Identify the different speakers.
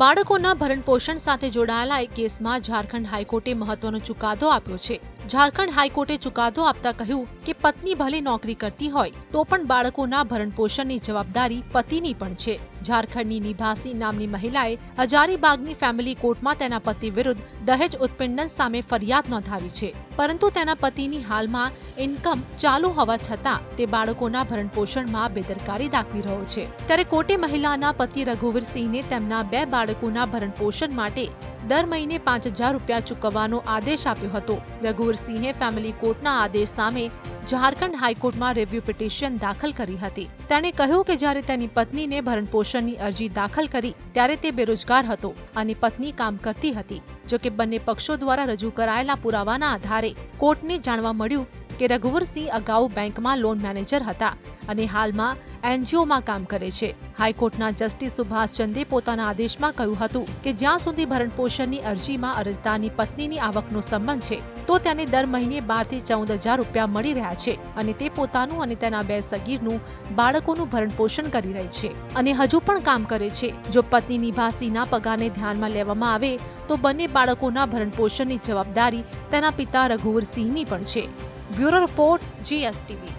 Speaker 1: બાળકોના ભરણપોષણ સાથે જોડાયેલા એક કેસમાં ઝારખંડ હાઈકોર્ટે મહત્વનો ચુકાદો આપ્યો છે. ઝારખંડ હાઈકોર્ટે ચુકાદો આપતા કહ્યું કે પત્ની ભલે નોકરી કરતી હોય, તો પણ બાળકોના ભરણપોષણની જવાબદારી પતિની પણ છે. ઝારખંડની નિભાસી નામની મહિલાએ હજારીબાગની ફેમિલી કોર્ટમાં તેના પતિ વિરુદ્ધ દહેજ ઉત્પીડન સામે ફરિયાદ નોંધાવી છે. પરંતુ તેના પતિની હાલમાં ઇન્કમ ચાલુ હોવા છતાં તે બાળકોના ભરણપોષણમાં બેદરકારી દાખવી રહ્યો છે. ત્યારે કોટે મહિલાના પતિ રઘુવીરસિંહને તેમના બે બાળકોના ભરણપોષણ માટે દર મહિને પાંચ હજાર રૂપિયા ચૂકવવાનો આદેશ આપ્યો હતો. રઘુવીરસિંહે ફેમિલી કોર્ટના આદેશ સામે ઝારખંડ હાઈકોર્ટમાં રિવ્યુ પિટિશન દાખલ કરી હતી. તેણે કહ્યું કે જ્યારે તેની પત્નીને ભરણપોષણની અરજી દાખલ કરી, ત્યારે તે બેરોજગાર હતો અને પત્ની કામ કરતી હતી. જોકે બંને પક્ષો દ્વારા રજૂ કરાયેલા પુરાવાના આધારે કોર્ટને જાણવા મળ્યું કે રઘુવરસિંહ અગાઉ બેંકમાં લોન મેનેજર હતા અને હાલમાં એનજીઓમાં કામ કરે છે. હાઈકોર્ટના જસ્ટિસ સુભાષ પોતાના આદેશમાં કહ્યું હતું કે જ્યાં સુધી ભરણપોષણની અરજીમાં અરજદારની પત્નીની આવકનો સંબંધ છે, તો તેને દર મહિને બારથી ચૌદ હજાર રૂપિયા મળી રહ્યા છે અને તે પોતાનું અને તેના બે સગીરનું બાળકોનું ભરણપોષણ કરી રહી છે. અને હજુ પણ કામ કરે છે. જો પત્ની નિભાસીના પગારને ધ્યાનમાં લેવામાં આવે, તો બંને બાળકોના ભરણપોષણની જવાબદારી તેના પિતા રઘુવરસિંહની પણ છે. Bureau report G S T V